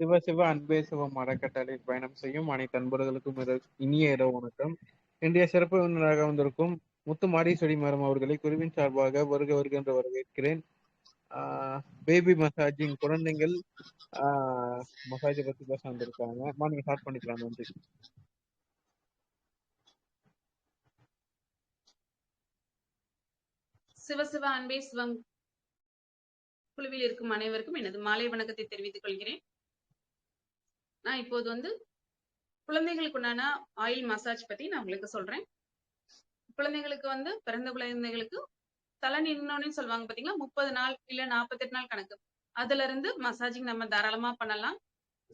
சிவ சிவ அன்பே சிவம் அறக்கட்டளையில் பயணம் செய்யும் அனைத்து அன்பர்களுக்கும் இனிய இரவு வணக்கம். இன்றைய சிறப்பு விருந்தினராக வந்திருக்கும் முத்து மாடீஸ்வரி மேடம் அவர்களை குருவின் சார்பாக வருக வருக என்று வரவேற்கிறேன் பேபி மசாஜிங் குழந்தைகள் மசாஜை பத்தி பேச வந்திருக்காங்க. அம்மா நீங்க ஸ்டார்ட் பண்ணிக்கலாம். நன்றி. சிவசிவ அன்பே சிவம் குழுவில் இருக்கும் அனைவருக்கும் எனது மாலை வணக்கத்தை தெரிவித்துக் கொள்கிறேன். நான் இப்போது வந்து குழந்தைகளுக்கு உண்டான ஆயில் மசாஜ் பத்தி நான் உங்களுக்கு சொல்றேன். குழந்தைகளுக்கு வந்து பிறந்த குழந்தைகளுக்கு தலை நின்னோன்னு சொல்லுவாங்க பாத்தீங்களா? முப்பது நாள் இல்ல நாற்பத்தெட்டு நாள் கணக்கு. அதுல இருந்து மசாஜிங் நம்ம தாராளமா பண்ணலாம்.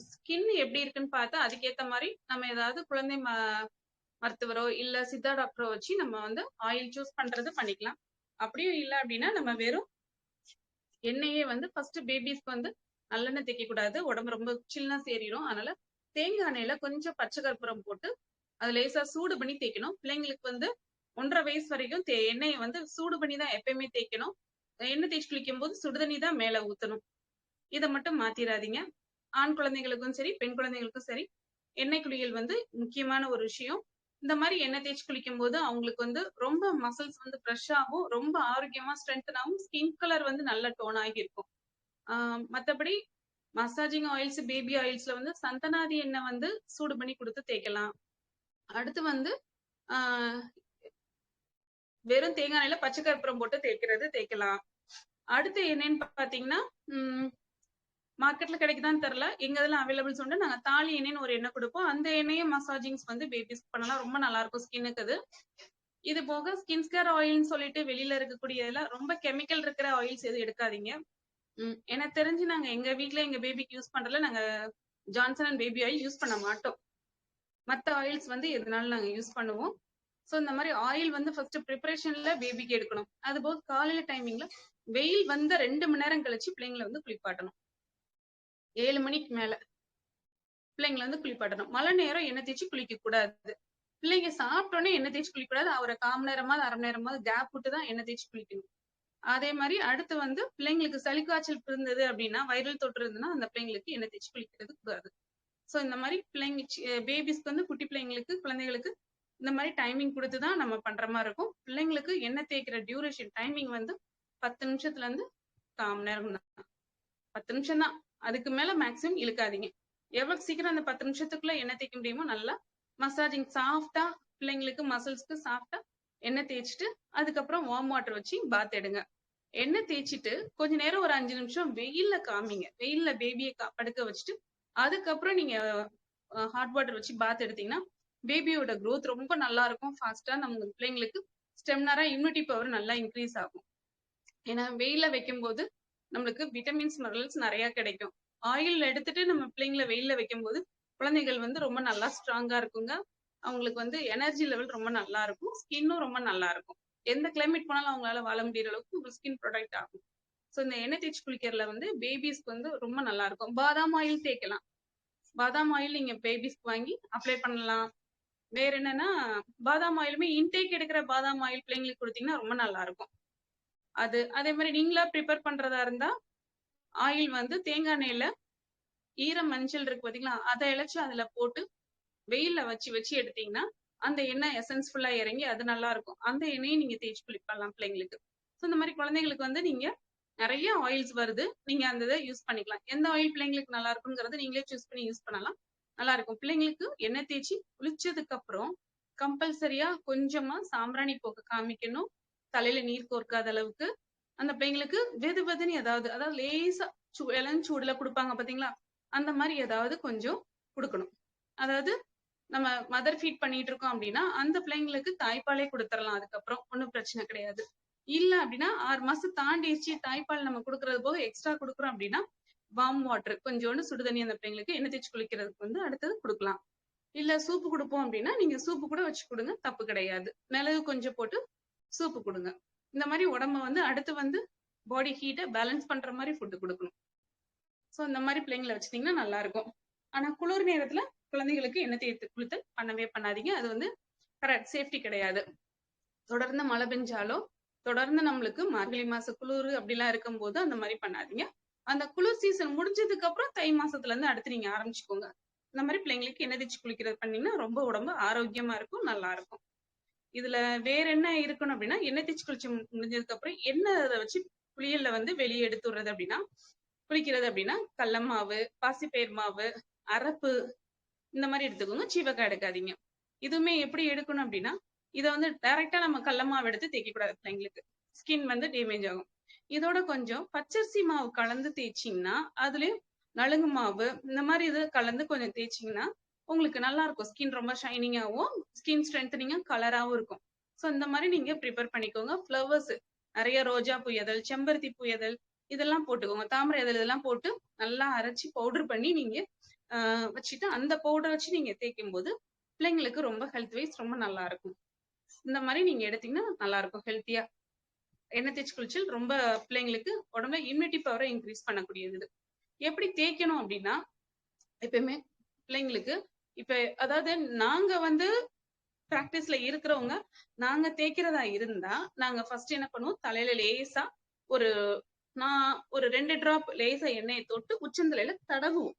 ஸ்கின் எப்படி இருக்குன்னு பார்த்தா அதுக்கேத்த மாதிரி நம்ம ஏதாவது குழந்தை ம மருத்துவரோ இல்ல சித்தா டாக்டரோ வச்சு நம்ம வந்து ஆயில் சூஸ் பண்றது பண்ணிக்கலாம். அப்படியும் இல்ல அப்படின்னா நம்ம வெறும் எண்ணெயே வந்து ஃபர்ஸ்ட் பேபிஸ்க்கு வந்து நல்லெண்ணெய் தேய்க்க கூடாது உடம்பு ரொம்ப சில்னா ஏறிடும் அதனால தேங்காய் எண்ணெயில கொஞ்சம் பச்சை கற்பூரம் போட்டு அது லேசா சூடு பண்ணி தேய்க்கணும். பிள்ளைங்களுக்கு வந்து ஒன்றரை வயசு வரைக்கும் தே எண்ணெயை வந்து சூடு பண்ணி தான் எப்பயுமே தேய்க்கணும். எண்ணெய் தேய்ச்சி குளிக்கும் போது சுடுதண்ணி தான் மேல ஊத்தணும். இதை மட்டும் மாத்திராதீங்க. ஆண் குழந்தைகளுக்கும் சரி பெண் குழந்தைங்களுக்கும் சரி எண்ணெய் குளியல் வந்து முக்கியமான ஒரு விஷயம். இந்த மாதிரி எண்ணெய் தேய்ச்சி குளிக்கும் போது அவங்களுக்கு வந்து ரொம்ப மசில்ஸ் வந்து ஃப்ரெஷ் ஆகும் ரொம்ப ஆரோக்கியமா ஸ்ட்ரென்தன் ஆகும் ஸ்கின் கலர் வந்து நல்ல டோன் ஆகி இருக்கும். ஆஹ் மத்தபடி மசாஜிங் ஆயில்ஸ் பேபி ஆயில்ஸ்ல வந்து சந்தனாதி எண்ணெய் வந்து சூடு பண்ணி கொடுத்து தேய்க்கலாம். அடுத்து வந்து ஆஹ் வெறும் தேங்காய் எண்ணெயில பச்சை கற்பூரம் போட்டு தேய்க்கிறது தேய்க்கலாம். அடுத்து என்னன்னு பாத்தீங்கன்னா உம் மார்க்கெட்ல கிடைக்குதான்னு தெரியல. எங்க இதெல்லாம் அவைலபிள்ஸ் உண்டு நாங்க தாலி எண்ணெய்னு ஒரு எண்ணெய் கொடுப்போம். அந்த எண்ணெயை மசாஜிங்ஸ் வந்து பேபிஸ் பண்ணலாம். ரொம்ப நல்லா இருக்கும் ஸ்கின்னுக்கு அது. இது போக ஸ்கின் கேர் ஆயில்னு சொல்லிட்டு வெளியில இருக்கக்கூடிய இதெல்லாம் ரொம்ப கெமிக்கல் இருக்கிற ஆயில்ஸ் எதுவும் எடுக்காதீங்க. எனக்கு தெரிஞ்சு நாங்க எங்க வீட்ல எங்க பேபிக்கு யூஸ் பண்றதுல நாங்க Johnson and baby oil use பண்ண மாட்டோம். மத்த ஆயில்ஸ் வந்து எதனாலும் நாங்க யூஸ் பண்ணுவோம். ஸோ இந்த மாதிரி ஆயில் வந்து ஃபர்ஸ்ட் ப்ரிப்பரேஷன்ல பேபிக்கு எடுக்கணும். அது போக காலையில டைமிங்ல வெயில் வந்த ரெண்டு மணி நேரம் கழிச்சு பிள்ளைங்களை வந்து குளிப்பாட்டணும். ஏழு மணிக்கு மேல பிள்ளைங்களை வந்து குளிப்பாட்டணும். மழை நேரம் எண்ணெய் தேய்ச்சி குளிக்க கூடாது. பிள்ளைங்க சாப்பிட்டோன்னே எண்ணெய் தேய்ச்சி குளிக்க கூடாது. அவரை காம நேரமாவது அரை மணி நேரமாவது கேப் விட்டு தான் எண்ணெய் தேய்ச்சி குளிக்கணும். அதே மாதிரி அடுத்து வந்து பிள்ளைங்களுக்கு சளி காய்ச்சல் இருந்தது அப்படின்னா வைரல் தொற்று இருந்ததுன்னா அந்த பிள்ளைங்களுக்கு எண்ணெய் தேய்ச்சி குளிக்கிறது கூடாது. ஸோ இந்த மாதிரி பிள்ளைங்க பேபிஸ்க்கு வந்து குட்டி பிள்ளைங்களுக்கு குழந்தைகளுக்கு இந்த மாதிரி டைமிங் கொடுத்து தான் நம்ம பண்ற மாதிரி இருக்கும். பிள்ளைங்களுக்கு எண்ணெய் தேய்க்கிற டியூரேஷன் டைமிங் வந்து பத்து நிமிஷத்துல இருந்து கால் நேரம் தான். பத்து நிமிஷம் தான். அதுக்கு மேல மேக்ஸிமம் இழுக்காதீங்க. எவ்வளவு சீக்கிரம் அந்த பத்து நிமிஷத்துக்குள்ள எண்ணெய் தேய்க்க முடியுமோ நல்லா மசாஜிங் சாஃப்டா பிள்ளைங்களுக்கு மசில்ஸ்க்கு சாஃப்டா எண்ணெய் தேய்ச்சிட்டு அதுக்கப்புறம் வார்ம் வாட்டர் வச்சு பாத் எடுங்க. எண்ணெய் தேய்ச்சிட்டு கொஞ்ச நேரம் ஒரு அஞ்சு நிமிஷம் வெயில்ல காமிங்க. வெயில்ல பேபியை படுக்க வச்சுட்டு அதுக்கப்புறம் நீங்க ஹாட் வாட்டர் வச்சு பாத் எடுத்தீங்கன்னா பேபியோட க்ரோத் ரொம்ப நல்லா இருக்கும். ஃபாஸ்டா நம்ம பிள்ளைங்களுக்கு ஸ்டெம்னரா இம்யூனிட்டி பவர் நல்லா இன்க்ரீஸ் ஆகும். ஏன்னா வெயில்ல வைக்கும்போது நம்மளுக்கு விட்டமின்ஸ் மினரல்ஸ் நிறைய கிடைக்கும். ஆயில் எடுத்துட்டு நம்ம பிள்ளைங்களை வெயில்ல வைக்கும்போது குழந்தைகள் வந்து ரொம்ப நல்லா ஸ்ட்ராங்கா இருக்குங்க. அவங்களுக்கு வந்து எனர்ஜி லெவல் ரொம்ப நல்லா இருக்கும். ஸ்கின்னும் ரொம்ப நல்லா இருக்கும். எந்த கிளைமேட் போனாலும் அவங்களால வாழ முடியற அளவுக்கு ஒரு ஸ்கின் ப்ரொடக்ட் ஆகும். ஸோ இந்த எண்ணெய் தேய்ச்சி குளிக்கிறதுல வந்து பேபிஸ்க்கு வந்து ரொம்ப நல்லா இருக்கும். பாதாம் ஆயில் தேய்க்கலாம். பாதாம் ஆயில் நீங்க பேபிஸ்க்கு வாங்கி அப்ளை பண்ணலாம். வேற என்னன்னா பாதாம் ஆயிலுமே இன்டேக் எடுக்கிற பாதாம் ஆயில் பிள்ளைங்களுக்கு கொடுத்தீங்கன்னா ரொம்ப நல்லா இருக்கும். அது அதே மாதிரி நீங்களா ப்ரிப்பேர் பண்றதா இருந்தா ஆயில் வந்து தேங்காய் எண்ணெயில ஈர மஞ்சள் இருக்கு பாத்தீங்களா அதை இழைச்சி அதுல போட்டு வெயில்ல வச்சு வச்சு எடுத்தீங்கன்னா அந்த எண்ணெய் எசன்ஸ் ஃபுல்லா இறங்கி அது நல்லா இருக்கும். அந்த எண்ணெயை நீங்க தேய்ச்சி குளிப்பலாம் பிள்ளைங்களுக்கு. ஸோ இந்த மாதிரி குழந்தைங்களுக்கு வந்து நீங்க நிறைய ஆயில்ஸ் வருது. நீங்க அந்த இதை யூஸ் பண்ணிக்கலாம். எந்த ஆயில் பிள்ளைங்களுக்கு நல்லா இருக்குங்கிறத நீங்களே சூஸ் பண்ணி யூஸ் பண்ணலாம். நல்லா இருக்கும். பிள்ளைங்களுக்கு எண்ணெய் தேய்ச்சி குளிச்சதுக்கு அப்புறம் கம்பல்சரியா கொஞ்சமா சாம்பிராணி போக்கு காமிக்கணும். தலையில நீர் கோர்க்காத அளவுக்கு. அந்த பிள்ளைங்களுக்கு வெது வெதுன்னு ஏதாவது அதாவது லேசா சூ இளஞ்சூடுல கொடுப்பாங்க பாத்தீங்களா? அந்த மாதிரி ஏதாவது கொஞ்சம் கொடுக்கணும். அதாவது நம்ம மதர் ஃபீட் பண்ணிட்டு இருக்கோம் அப்படின்னா அந்த பிள்ளைங்களுக்கு தாய்ப்பாலே கொடுத்துடலாம். அதுக்கப்புறம் ஒன்றும் பிரச்சனை கிடையாது. இல்ல அப்படின்னா ஆறு மாசம் தாண்டிடுச்சு தாய்ப்பால் நம்ம கொடுக்கறது போக எக்ஸ்ட்ரா கொடுக்குறோம் அப்படின்னா வார்ம் வாட்டர் கொஞ்சோண்டு சுடுதண்ணி அந்த பிள்ளைங்களுக்கு எண்ணெய் தேய்ச்சி குளிக்கிறதுக்கு வந்து அடுத்தது கொடுக்கலாம். இல்ல சூப்பு கொடுப்போம் அப்படின்னா நீங்க சூப்பு கூட வச்சு கொடுங்க தப்பு கிடையாது. மிளகு கொஞ்சம் போட்டு சூப்பு கொடுங்க. இந்த மாதிரி உடம்ப வந்து அடுத்து வந்து பாடி ஹீட்டை பேலன்ஸ் பண்ற மாதிரி ஃபுட்டு கொடுக்கணும். ஸோ இந்த மாதிரி பிள்ளைங்களை வச்சிட்டீங்கன்னா நல்லா இருக்கும். ஆனா குளிர் நேரத்துல குழந்தைகளுக்கு எண்ணெய் தேய்த்து குளித்தல் பண்ணவே பண்ணாதீங்க. அது வந்து கரெக்ட் சேஃப்டி கிடையாது. தொடர்ந்து மழை பெஞ்சாலோ தொடர்ந்து நம்மளுக்கு மார்கழி மாச குளிர் அப்படிலாம் இருக்கும்போது அந்த மாதிரி பண்ணாதீங்க. அந்த குளிர் சீசன் முடிஞ்சதுக்கு அப்புறம் தை மாசத்துல இருந்து அடுத்து நீங்க ஆரம்பிச்சுக்கோங்க. இந்த மாதிரி பிள்ளைங்களுக்கு எண்ணெய் தேய்ச்சி குளிக்கிறது பண்ணீங்கன்னா ரொம்ப உடம்பு ஆரோக்கியமா இருக்கும் நல்லா இருக்கும். இதுல வேற என்ன இருக்கணும் அப்படின்னா எண்ணெய் தேய்ச்சி குளிச்சு முடிஞ்சதுக்கு அப்புறம் எண்ணெய் அதை வச்சு குளியல்ல வந்து வெளியே எடுத்துடுறது அப்படின்னா குளிக்கிறது அப்படின்னா கடல மாவு பாசிப்பயிர் மாவு அரப்பு இந்த மாதிரி எடுத்துக்கோங்க. சீவக்காய் எடுக்காதீங்க. இதுவுமே எப்படி எடுக்கணும் அப்படின்னா இதை வந்து டைரக்டா நம்ம கடல மாவு எடுத்து தேய்க்க கூடாது பிள்ளைங்களுக்கு. ஸ்கின் வந்து டேமேஜ் ஆகும். இதோட கொஞ்சம் பச்சரிசி மாவு கலந்து தேய்ச்சிங்கன்னா அதுலயும் நலுங்கு மாவு இந்த மாதிரி இது கலந்து கொஞ்சம் தேய்ச்சிங்கன்னா உங்களுக்கு நல்லா இருக்கும். ஸ்கின் ரொம்ப ஷைனிங்காகவும் ஸ்கின் ஸ்ட்ரென்தனிங்கா கலராகவும் இருக்கும். ஸோ இந்த மாதிரி நீங்க ப்ரிப்பேர் பண்ணிக்கோங்க. ஃப்ளவர்ஸ் நிறைய ரோஜா பூ இதழ் செம்பருத்தி பூ இதழ் இதெல்லாம் போட்டுக்கோங்க. தாமரை இதழ் இதெல்லாம் போட்டு நல்லா அரைச்சி பவுடர் பண்ணி நீங்க வச்சுட்டு அந்த பவுடர் வச்சு நீங்க தேய்க்கும் போது பிள்ளைங்களுக்கு ரொம்ப ஹெல்த் வைஸ் ரொம்ப நல்லா இருக்கும் இந்த மாதிரி நீங்க எடுத்தீங்கன்னா நல்லா இருக்கும் ஹெல்த்தியா எண்ணெய் தேய்ச்சி குளிச்சல் ரொம்ப பிள்ளைங்களுக்கு உடம்புல இம்யூனிட்டி பவரை இன்க்ரீஸ் பண்ணக்கூடியது. எப்படி தேய்க்கணும் அப்படின்னா எப்பயுமே பிள்ளைங்களுக்கு இப்ப அதாவது நாங்க வந்து பிராக்டிஸ்ல இருக்கிறவங்க நாங்க தேய்க்கிறதா இருந்தா நாங்க ஃபர்ஸ்ட் என்ன பண்ணுவோம் தலையில லேசா ஒரு நான் ஒரு ரெண்டு டிராப் லேசா எண்ணெயை தொட்டு உச்சந்தலையில தடவுவோம்.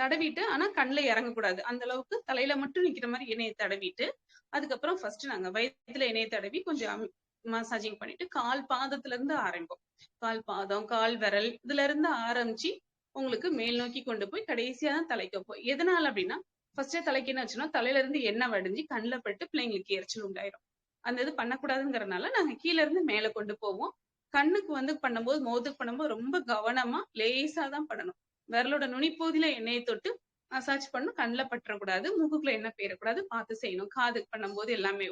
தடவிட்டு ஆனா கண்ணுல இறங்கக்கூடாது. அந்த அளவுக்கு தலையில மட்டும் நிக்கிற மாதிரி எண்ணெயை தடவிட்டு அதுக்கப்புறம் ஃபர்ஸ்ட் நாங்க வயித்துல எண்ணெயை தடவி கொஞ்சம் மசாஜிங் பண்ணிட்டு கால் பாதத்துல இருந்து ஆரம்பிப்போம். கால் பாதம் கால் விரல் இதுல இருந்து ஆரம்பிச்சு உங்களுக்கு மேல் நோக்கி கொண்டு போய் கடைசியா தான் தலைக்கு வைப்போம். எதனால அப்படின்னா ஃபர்ஸ்டே தலைக்கு என்ன வச்சுன்னா தலையில இருந்து எண்ணெய் வடிஞ்சு கண்ணில் பட்டு பிள்ளைங்களுக்கு எரிச்சல் உண்டாயிரும். அந்த இது பண்ணக்கூடாதுங்கிறனால நாங்க கீழ இருந்து மேல கொண்டு போவோம். கண்ணுக்கு வந்து பண்ணும்போது மோதுக்கு பண்ணும்போது ரொம்ப கவனமா லேசா தான் பண்ணணும். விரலோட நுனிப்பகுதியில எண்ணெயை தொட்டு மசாஜ் பண்ணும் கண்ணுல பற்றக்கூடாது மூக்குக்குள்ள எண்ணெய் போயிடக்கூடாது பார்த்து செய்யணும். காதுக்கு பண்ணும்போது எல்லாமே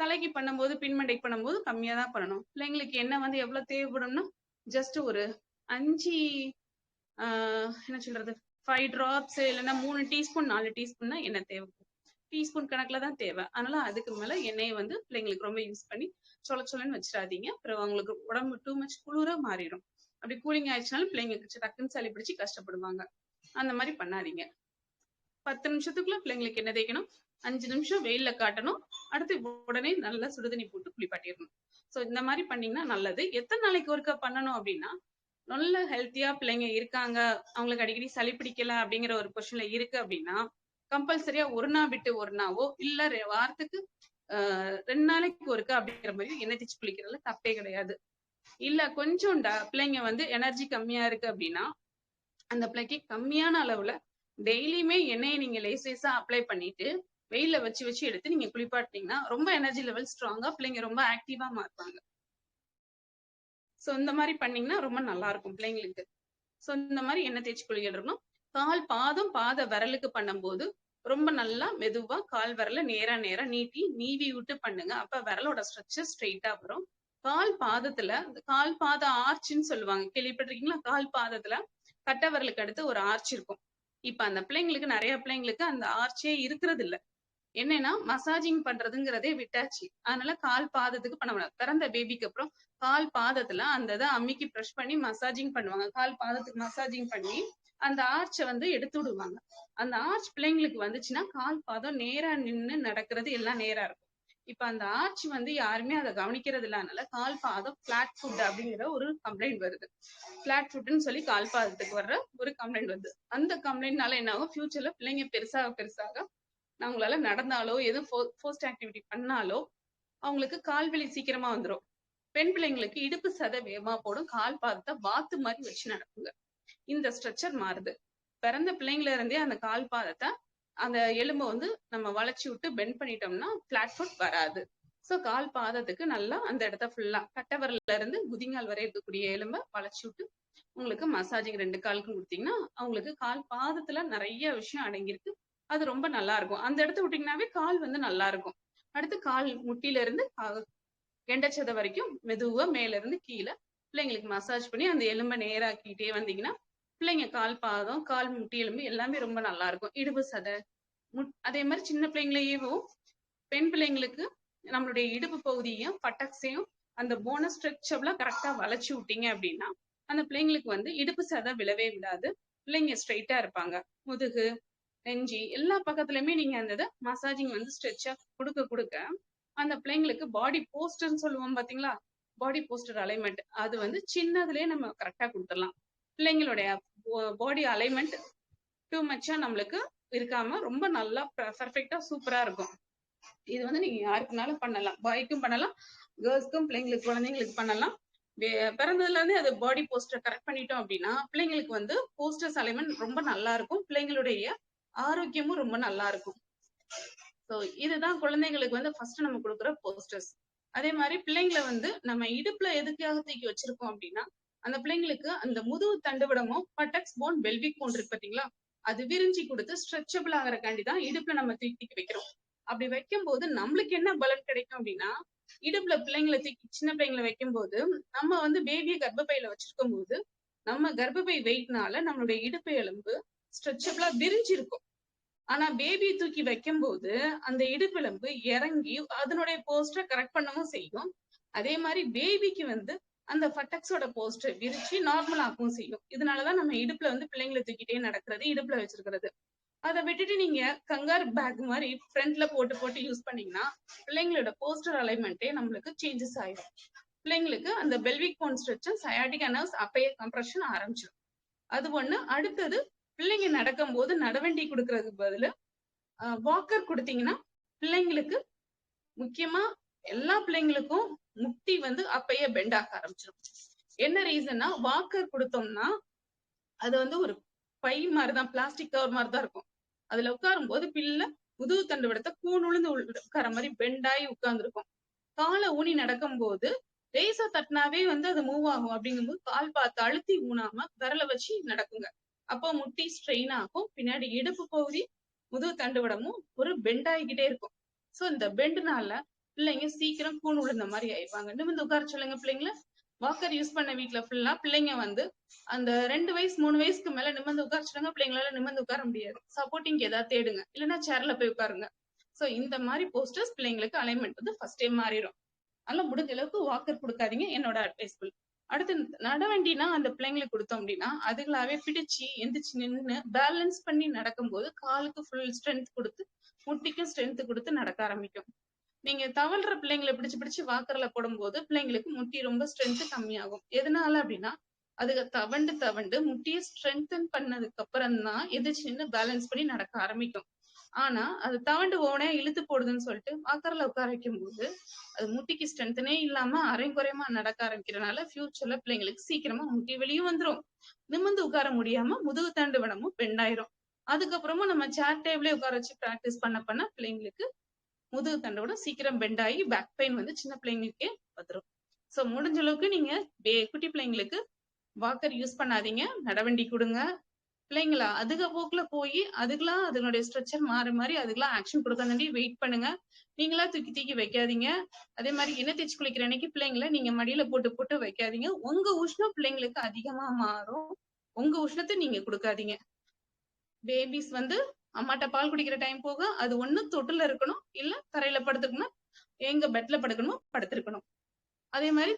தலைக்கு பண்ணும்போது பின்மண்டைக்கு பண்ணும்போது கம்மியா தான் பண்ணணும். பிள்ளைங்களுக்கு எண்ணெய் வந்து எவ்வளவு தேவைப்படும்னா ஜஸ்ட் ஒரு அஞ்சு ஆஹ் என்ன சொல்றது? ஃபைவ் ட்ராப்ஸ் இல்லைன்னா மூணு டீஸ்பூன் நாலு டீஸ்பூன் எண்ணெய் தேவை. டீஸ்பூன் கணக்குல தான் தேவை. அதனால அதுக்கு மேல எண்ணெயை வந்து பிள்ளைங்களுக்கு ரொம்ப யூஸ் பண்ணி சொல சொலன்னு வச்சிடாதீங்க. அப்புறம் அவங்களுக்கு உடம்பு டூ மச் குளிர மாறிடும். அப்படி கூலிங் ஆயிடுச்சுனாலும் பிள்ளைங்களுக்கு டக்குன்னு சளி பிடிச்சு கஷ்டப்படுவாங்க. அந்த மாதிரி பண்ணாதீங்க. பத்து நிமிஷத்துக்குள்ள பிள்ளைங்களுக்கு என்ன தேய்க்கணும்? அஞ்சு நிமிஷம் வெயில்ல காட்டணும். அடுத்து உடனே நல்லா சுடுதண்ணி போட்டு குளிப்பாட்டிடணும். சோ இந்த மாதிரி பண்ணீங்கன்னா நல்லது. எத்தனை நாளைக்கு ஒருக்கா பண்ணணும் அப்படின்னா நல்ல ஹெல்த்தியா பிள்ளைங்க இருக்காங்க. அவங்களுக்கு அடிக்கடி சளி பிடிக்கல அப்படிங்கிற ஒரு பொசிஷன்ல இருக்கு அப்படின்னா கம்பல்சரியா ஒரு நாள் விட்டு ஒரு நாவோ இல்ல வாரத்துக்கு ஆஹ் ரெண்டு நாளைக்கு ஒருக்கா அப்படிங்கிற மாதிரி எண்ணெய் தேய்ச்சி குளிக்கிறதுல தப்பே கிடையாது. இல்ல கொஞ்சம் பிள்ளைங்க வந்து எனர்ஜி கம்மியா இருக்கு அப்படின்னா அந்த பிள்ளைக்கு கம்மியான அளவுல டெய்லியுமே எண்ணெயை நீங்க லேஸ் அப்ளை பண்ணிட்டு வெயில்ல வச்சு வச்சு எடுத்து நீங்க குளிப்பாட்டினீங்கன்னா ரொம்ப எனர்ஜி லெவல் ஸ்ட்ராங்கா பிள்ளைங்க ரொம்ப ஆக்டிவா மாறுவாங்க. சோ இந்த மாதிரி பண்ணீங்கன்னா ரொம்ப நல்லா இருக்கும் பிள்ளைங்களுக்கு. சோ இந்த மாதிரி எண்ணெய் தேய்ச்சி குளிக்கணும் கால் பாதம் பாத விரலுக்கு பண்ணும்போது ரொம்ப நல்லா மெதுவா கால் விரல நேரா நேரா நீட்டி நீவி விட்டு பண்ணுங்க. அப்ப விரலோட ஸ்ட்ரக்சர் ஸ்ட்ரெயிட்டா வரும். கால் பாதத்துல இந்த கால் பாத ஆர்ச்சின்னு சொல்லுவாங்க. கேள்விப்பட்டிருக்கீங்களா? கால் பாதத்துல கட்டை அடுத்து ஒரு ஆர்ச் இருக்கும். இப்ப அந்த பிள்ளைங்களுக்கு நிறைய பிள்ளைங்களுக்கு அந்த ஆர்ச்சே இருக்கிறது இல்ல என்னன்னா மசாஜிங் பண்றதுங்கிறதே விட்டாச்சு. அதனால கால் பாதத்துக்கு பண்ண முடியாது. பிறந்த பேபிக்கு அப்புறம் கால் பாதத்துல அந்த இதை அம்மிக்கு ப்ரெஷ் பண்ணி மசாஜிங் பண்ணுவாங்க. கால் பாதத்துக்கு மசாஜிங் பண்ணி அந்த ஆர்ச்சை வந்து எடுத்து விடுவாங்க. அந்த ஆர்ச் பிள்ளைங்களுக்கு வந்துச்சுன்னா கால் பாதம் நேரா நின்னு நடக்கிறது எல்லாம் நேரா இருக்கும். இப்ப அந்த ஆர்ச் வந்து யாருமே அதை கவனிக்கிறது இல்லாதனால கால்பாதம் பிளாட் ஃபுட் அப்படிங்கிற ஒரு கம்ப்ளைண்ட் வருது. பிளாட் ஃபுட்னு சொல்லி கால்பாதத்துக்கு வர்ற ஒரு கம்ப்ளைண்ட் வருது. அந்த கம்ப்ளைண்ட்னால என்ன ஆகும்? ஃபியூச்சர்ல பிள்ளைங்க பெருசாக பெருசாக அவங்களால நடந்தாலோ எதுவும் போஸ்ட் ஆக்டிவிட்டி பண்ணாலோ அவங்களுக்கு கால் வலி சீக்கிரமா வந்துரும். பெண் பிள்ளைங்களுக்கு இடுப்பு சதை வேகமா போடும். கால் பாதத்தை வாத்து மாதிரி வச்சு நடக்குங்க. இந்த ஸ்ட்ரக்சர் மாறுது. பிறந்த பிள்ளைங்கள இருந்தே அந்த கால் பாதத்தை அந்த எலும்பை வந்து நம்ம வளைச்சி விட்டு பெண்ட் பண்ணிட்டோம்னா பிளாட் ஃபுட் வராது. ஸோ கால் பாதத்துக்கு நல்லா அந்த இடத்த ஃபுல்லா கட்டவரல்ல இருந்து குதிங்கால் வரை இருக்கக்கூடிய எலும்பை வளைச்சி விட்டு உங்களுக்கு மசாஜிங் ரெண்டு காலுக்கும் கொடுத்தீங்கன்னா அவங்களுக்கு கால் பாதத்துல நிறைய விஷயம் அடங்கியிருக்கு. அது ரொம்ப நல்லா இருக்கும். அந்த இடத்த விட்டீங்கன்னாவே கால் வந்து நல்லா இருக்கும். அடுத்து கால் முட்டில இருந்து கா- கெண்டச்சதை வரைக்கும் மெதுவா மேல இருந்து கீழே பிள்ளைங்களுக்கு மசாஜ் பண்ணி அந்த எலும்பை நேராக்கிட்டே வந்தீங்கன்னா பிள்ளைங்க கால் பாதம் கால் முட்டி எலும்பு எல்லாமே ரொம்ப நல்லா இருக்கும் இடுப்பு சதை முட் அதே மாதிரி சின்ன பிள்ளைங்களையும் பெண் பிள்ளைங்களுக்கு நம்மளுடைய இடுப்பு பகுதியையும் பட்டக்ஸையும் அந்த போனஸ் ஸ்ட்ரக்சர்லாம் கரெக்டா வளைச்சு விட்டீங்க அப்படின்னா அந்த பிள்ளைங்களுக்கு வந்து இடுப்பு சதை விழவே விடாது. பிள்ளைங்க ஸ்ட்ரைட்டா இருப்பாங்க. முதுகு நெஞ்சி எல்லா பக்கத்துலயுமே நீங்க அந்த இதை மசாஜிங் வந்து ஸ்ட்ரெச்சா கொடுக்க கொடுக்க அந்த பிள்ளைங்களுக்கு பாடி போஸ்டர்னு சொல்லுவோம் பாத்தீங்களா? பாடி போஸ்டர் அலைன்மெண்ட் அது வந்து சின்னதுலயே நம்ம கரெக்டா கொடுத்துடலாம். பிள்ளைங்களுடைய பாடி அலைன்மெண்ட் டூ மச்சா நம்மளுக்கு இருக்காம ரொம்ப நல்லா பர்ஃபெக்டா சூப்பரா இருக்கும். இது வந்து நீங்க யாருக்குனாலும் பண்ணலாம். பாய்க்கும் பண்ணலாம் கேர்ள்ஸ்க்கும் பிள்ளைங்களுக்கு குழந்தைங்களுக்கு பண்ணலாம். பிறந்ததுல இருந்து அது பாடி போஸ்டர் கரெக்ட் பண்ணிட்டோம் அப்படின்னா பிள்ளைங்களுக்கு வந்து போஸ்டர்ஸ் அலைன்மெண்ட் ரொம்ப நல்லா இருக்கும். பிள்ளைங்களுடைய ஆரோக்கியமும் ரொம்ப நல்லா இருக்கும். ஸோ இதுதான் குழந்தைங்களுக்கு வந்து ஃபர்ஸ்ட் நம்ம கொடுக்குற போஸ்டர்ஸ் அதே மாதிரி பிள்ளைங்களை வந்து நம்ம இடுப்புல எதுக்காக தூக்கி வச்சிருக்கோம் அப்படின்னா அந்த பிள்ளைங்களுக்கு அந்த முதுகு தண்டுவிடமும் பட்டக்ஸ் போன் பெல்விக் போன் இருக்கு பாத்தீங்களா? அது விரிஞ்சி கொடுத்து ஸ்ட்ரெச்சபிள் ஆகிறக்காண்டி தான் இடுப்புல நம்ம தூக்கி வைக்கிறோம். அப்படி வைக்கும் போது நம்மளுக்கு என்ன பலன் கிடைக்கும் அப்படின்னா இடுப்புல பிள்ளைங்களை தூக்கி சின்ன பிள்ளைங்களை வைக்கும் போது நம்ம வந்து பேபியை கர்ப்பப்பையில வச்சிருக்கும் போது நம்ம கர்ப்பப்பை வெயிட்னால நம்மளுடைய இடுப்பு எலும்பு ஸ்ட்ரெச்சபிளா விரிஞ்சு இருக்கும். ஆனா பேபியை தூக்கி வைக்கும் போது அந்த இடுப்பெலும்பு இறங்கி அதனுடைய போஸ்டரை கரெக்ட் பண்ணவும் செய்யும். அதே மாதிரி பேபிக்கு வந்து அந்த ஃபட்டக்ஸோட போஸ்டர் விரிச்சு நார்மலாக்கவும் செய்யும். இதனாலதான் நம்ம இடுப்புல வந்து பிள்ளைங்களை தூக்கிட்டே நடக்கிறது இடுப்புல வச்சிருக்கிறது. அதை விட்டுட்டு நீங்க கங்கார் பேக் மாதிரி ஃப்ரண்ட்ல போட்டு போட்டு யூஸ் பண்ணீங்கன்னா பிள்ளைங்களோட போஸ்டர் அலைன்மெண்ட்டே நம்மளுக்கு சேஞ்சஸ் ஆயிடும் பிள்ளைங்களுக்கு அந்த பெல்விக் போன் ஸ்ட்ரெச்சும் சயாட்டிக் நர்வ்ஸ் அப்பயே கம்ப்ரெஷன் ஆரம்பிச்சிடும் அது ஒண்ணு. அடுத்தது பிள்ளைங்க நடக்கும் போது நடவண்டி கொடுக்கறதுக்கு பதில் வாக்கர் கொடுத்தீங்கன்னா பிள்ளைங்களுக்கு முக்கியமா எல்லா பிள்ளைங்களுக்கும் முட்டி வந்து அப்பயே பெண்ட் ஆக ஆரம்பிச்சிடும் என்ன ரீசன்னா வாக்கர் கொடுத்தோம்னா அது வந்து ஒரு பை மாதிரிதான் பிளாஸ்டிக் கவர் மாதிரி தான் இருக்கும். அதுல உட்காரும் போது பிள்ளை முதுகு தண்டு விடத்த கூணுழுந்து உட்கார மாதிரி பெண்டாயி உட்கார்ந்துருக்கும். காலை ஊனி நடக்கும் போது லேசா தட்டினாவே வந்து அது மூவ் ஆகும். அப்படிங்கும்போது கால் பார்த்து அழுத்தி ஊனாம விரல வச்சு நடக்குங்க. அப்போ முட்டி ஸ்ட்ரெயின் ஆகும். பின்னாடி இடுப்பு பகுதி முதுகு தண்டு விடமும் ஒரு பெண்ட் ஆகிக்கிட்டே இருக்கும். சோ இந்த பெண்டுனால பிள்ளைங்க சீக்கிரம் கூண் விழுந்த மாதிரி ஆயிடுவாங்க. நிமிந்து உட்கார சொல்லுங்க பிள்ளைங்கள. வாக்கர் யூஸ் பண்ண வீட்ல ஃபுல்லா பிள்ளைங்க வந்து அந்த ரெண்டு வயசு மூணு வயசுக்கு மேல நிமிர்ந்து உட்கார சொல்லுங்க பிள்ளைங்களால நிமிர்ந்து உட்கார முடியாது. சப்போர்ட்டிங் ஏதாவது தேடுங்க. இல்லைன்னா சேர்ல போய் உட்காருங்க. சோ இந்த மாதிரி போஸ்டர்ஸ் பிள்ளைங்களுக்கு அலைன்மெண்ட் வந்து ஃபர்ஸ்ட் டைம் மாறிடும். அதனால முடிஞ்ச அளவுக்கு வாக்கர் கொடுக்காதீங்க. என்னோட அட்வைஸ்ஃபுல் அடுத்து நடவண்டினா அந்த பிள்ளைங்களுக்கு கொடுத்தோம் அப்படின்னா அதுகளாவே பிடிச்சு எந்திரிச்சு நின்னு பேலன்ஸ் பண்ணி நடக்கும்போது காலுக்கு ஃபுல் ஸ்ட்ரென்த் கொடுத்து முட்டிக்கும் ஸ்ட்ரென்த் கொடுத்து நடக்க ஆரம்பிக்கும். நீங்க தவழ்ற பிள்ளைங்களை பிடிச்சு பிடிச்சு வாக்கர்ல போடும்போது பிள்ளைங்களுக்கு முட்டி ரொம்ப ஸ்ட்ரென்த் கம்மியாகும். எதனால அப்படின்னா அதுக்கு தவண்டு தவண்டு முட்டியை ஸ்ட்ரென்தன் பண்ணதுக்கு அப்புறம் தான் எதிர்ச்சின்னு பேலன்ஸ் பண்ணி நடக்க ஆரம்பிக்கும். ஆனா அது தவண்டு ஓனே இழுத்து போடுதுன்னு சொல்லிட்டு வாக்கர்ல உட்கார வைக்கும் போது அது முட்டிக்கு ஸ்ட்ரென்த்தனே இல்லாம அரைங்குறையமா நடக்க ஆரம்பிக்கிறனால ஃபியூச்சர்ல பிள்ளைங்களுக்கு சீக்கிரமா முட்டி வெளியும் வந்துரும். நிமிர்ந்து உட்கார முடியாம முதுகு தண்டு வனமும் பெண்டாயிரும் அதுக்கப்புறமா நம்ம சேர் டேபிளே உட்கார வச்சு பிராக்டிஸ் பண்ண பண்ண பிள்ளைங்களுக்கு முதுகு தண்டோட சீக்கிரம் பெண்ட் ஆகி பேக் பெயின் வந்து சின்ன பிள்ளைங்களுக்கே வந்துடும் ஸோ முடிஞ்ச அளவுக்கு நீங்க பே- குட்டி பிள்ளைங்களுக்கு வாக்கர் யூஸ் பண்ணாதீங்க. நடவண்டி கொடுங்க. பிள்ளைங்களா அதுக போக்குல போய் அதுக்கெல்லாம் அதனுடைய ஸ்ட்ரக்சர் மாறி மாறி அதுக்கெல்லாம் ஆக்ஷன் கொடுக்காண்டி வெயிட் பண்ணுங்க. நீங்களா தூக்கி தூக்கி வைக்காதீங்க. அதே மாதிரி எண்ணெய் தேய்ச்சி குளிக்கிற அன்னைக்கு பிள்ளைங்கள நீங்க மடியில போட்டு போட்டு வைக்காதீங்க. உங்க உஷ்ணம் பிள்ளைங்களுக்கு அதிகமா மாறும். உங்க உஷ்ணத்தை நீங்க கொடுக்காதீங்க. பேபிஸ் வந்து அம்மாட்ட பால் குடிக்கிற டைம் போக அது ஒண்ணு தொட்டுல இருக்கணும் இல்ல தரையில படுத்துக்கணும் எங்க பெட்ல படுக்கணுமோ படுத்திருக்கணும். அதே மாதிரி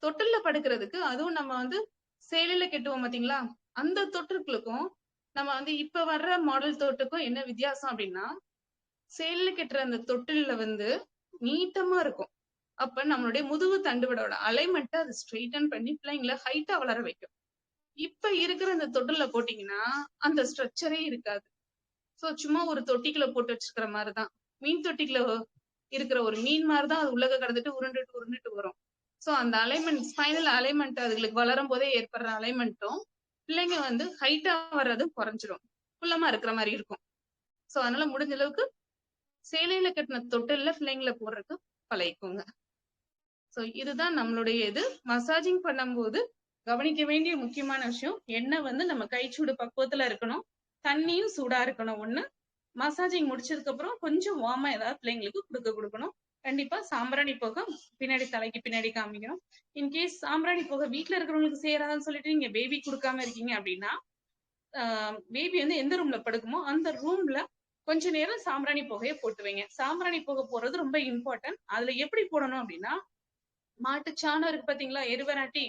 தொட்டில்ல படுக்கிறதுக்கு அதுவும் நம்ம வந்து செயலில கெட்டுவோம் பாத்தீங்களா? அந்த தொட்டிலுக்கும் நம்ம வந்து இப்ப வர்ற மாடல் தொட்டுக்கும் என்ன வித்தியாசம் அப்படின்னா சேலையில கெட்டுற அந்த தொட்டில்ல வந்து நீட்டமா இருக்கும். அப்ப நம்மளுடைய முதுகு தண்டுவடோட அலைமெண்ட்டை அது ஸ்ட்ரெயிட்டன் பண்ணி பிள்ளைங்களை ஹைட்டா வளர வைக்கும். இப்ப இருக்கிற அந்த தொட்டில போட்டீங்கன்னா அந்த ஸ்ட்ரக்சரே இருக்காது. சோ சும்மா ஒரு தொட்டிக்குள்ள போட்டு வச்சிருக்கிற மாதிரிதான். மீன் தொட்டிக்குள்ள இருக்கிற ஒரு மீன் மாதிரிதான் அது உலக கடந்துட்டு உருண்டுட்டு உருண்டுட்டு வரும். சோ அந்த அலைமெண்ட் ஸ்பைனல் அலைமெண்ட் அதுகளுக்கு வளரும் போதே ஏற்படுற அலைமெண்ட்டும் பிள்ளைங்க வந்து ஹைட்டா வர்றது குறைஞ்சிரும். குள்ளமா இருக்கிற மாதிரி இருக்கும். சோ அதனால முடிஞ்ச அளவுக்கு சேலையில கட்டின தொட்டில பிள்ளைங்களை போடுறதுக்கு பழகிக்கோங்க. சோ இதுதான் நம்மளுடைய இது. மசாஜிங் பண்ணும்போது கவனிக்க வேண்டிய முக்கியமான விஷயம் எண்ணெய் வந்து நம்ம கைச்சூடு பக்குவத்துல இருக்கணும் தண்ணியும் சூடா இருக்கணும். ஒண்ணு மசாஜிங் முடிச்சதுக்கு அப்புறம் கொஞ்சம் வார்மா ஏதாவது பிள்ளைங்களுக்கு கொடுக்க கொடுக்கணும். கண்டிப்பா சாம்பிராணி போக பின்னாடி தலைக்கு பின்னாடி காமிக்கணும். இன்கேஸ் சாம்பிராணி புகை வீட்ல இருக்கிறவங்களுக்கு சேராதுன்னு சொல்லிட்டு நீங்க பேபி கொடுக்காம இருக்கீங்க அப்படின்னா பேபி வந்து எந்த ரூம்ல படுக்குமோ அந்த ரூம்ல கொஞ்ச நேரம் சாம்பிராணி புகையை போட்டு வைங்க. சாம்பிராணி புகை போடுறது ரொம்ப இம்பார்ட்டன்ட் அதுல எப்படி போடணும் அப்படின்னா மாட்டு சாணம் இருக்கு பாத்தீங்களா? எருவராட்டி.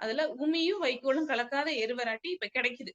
அதுல உமியும் வைக்கோலும் கலக்காத எருவராட்டி இப்ப கிடைக்குது.